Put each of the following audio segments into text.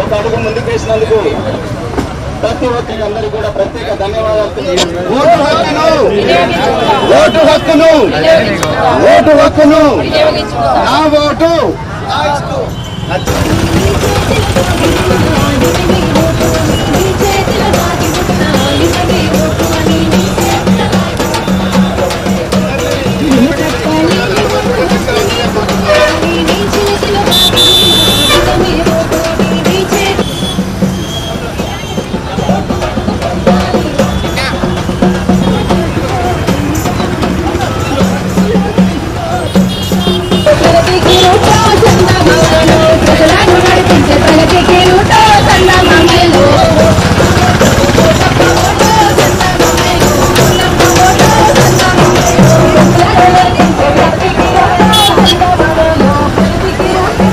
వచ్చినందుకు ప్రతి ఒక్కరి అందరికీ కూడా ప్రత్యేక ధన్యవాదాలు. ఓటు హక్కును! ఓటు హక్కును! ఓటు హక్కును! నా ఓటు!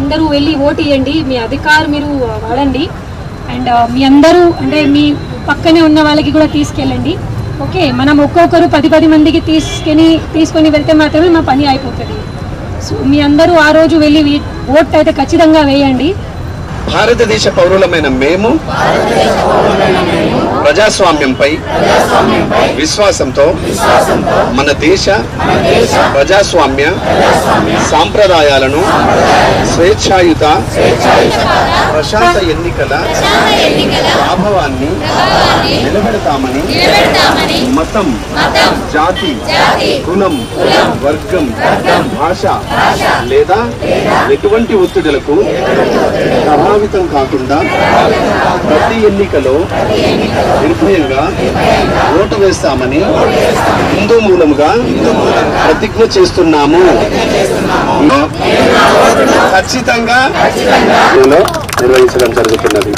అందరూ వెళ్ళి ఓటు ఇవ్వండి మీ అధికారం మీరు వాడండి. అండ్ మీ అందరూ అంటే మీ పక్కనే ఉన్న వాళ్ళకి కూడా తీసుకెళ్ళండి. ఓకే మనం ఒక్కొక్కరు పది పది మందికి తీసుకొని తీసుకొని వెళ్తే మాత్రమే మా పని అయిపోతుంది. సో మీ అందరూ ఆ రోజు వెళ్ళి ఓట్ అయితే ఖచ్చితంగా వేయండి. భారతదేశ పౌరులమైన మేము ప్రజాస్వామ్యంపై విశ్వాసంతో మన దేశ ప్రజాస్వామ్య సాంప్రదాయాలను స్వేచ్ఛాయుత ప్రశాంత ఎన్నికల ప్రభావాన్ని నిలబెడతామని మతం జాతి కులం వర్గం భాష లేదా ఎటువంటి ఒత్తిడులకు ప్రభావితం కాకుండా ప్రతి ఎన్నికలో నిర్భయంగా ఓటు వేస్తామని హిందూ మూలముగా ప్రతిజ్ఞ చేస్తున్నాము. ఖచ్చితంగా నిర్వహించడం జరుగుతున్నది.